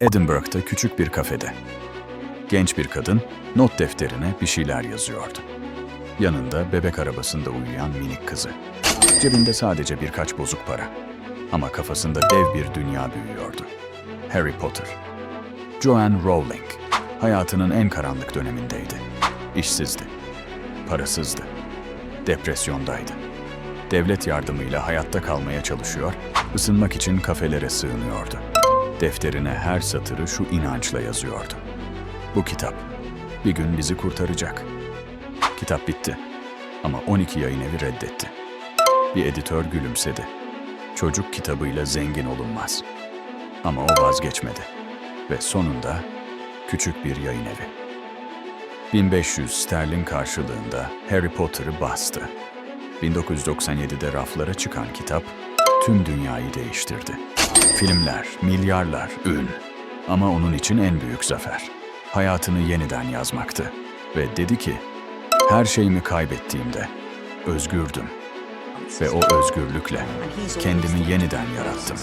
Edinburgh'da küçük bir kafede. Genç bir kadın not defterine bir şeyler yazıyordu. Yanında bebek arabasında uyuyan minik kızı. Cebinde sadece birkaç bozuk para. Ama kafasında dev bir dünya büyüyordu. Harry Potter. Joanne Rowling hayatının en karanlık dönemindeydi. İşsizdi. Parasızdı. Depresyondaydı. Devlet yardımıyla hayatta kalmaya çalışıyor, ısınmak için kafelere sığınıyordu. Defterine her satırı şu inançla yazıyordu. Bu kitap bir gün bizi kurtaracak. Kitap bitti ama 12 yayın evi reddetti. Bir editör gülümsedi. Çocuk kitabıyla zengin olunmaz. Ama o vazgeçmedi. Ve sonunda küçük bir yayın evi. 1500 sterlin karşılığında Harry Potter'ı bastı. 1997'de raflara çıkan kitap tüm dünyayı değiştirdi. Filmler, milyarlar, ün. Ama onun için en büyük zafer. Hayatını yeniden yazmaktı. Ve dedi ki, her şeyimi kaybettiğimde özgürdüm. Ve o özgürlükle kendimi yeniden yarattım.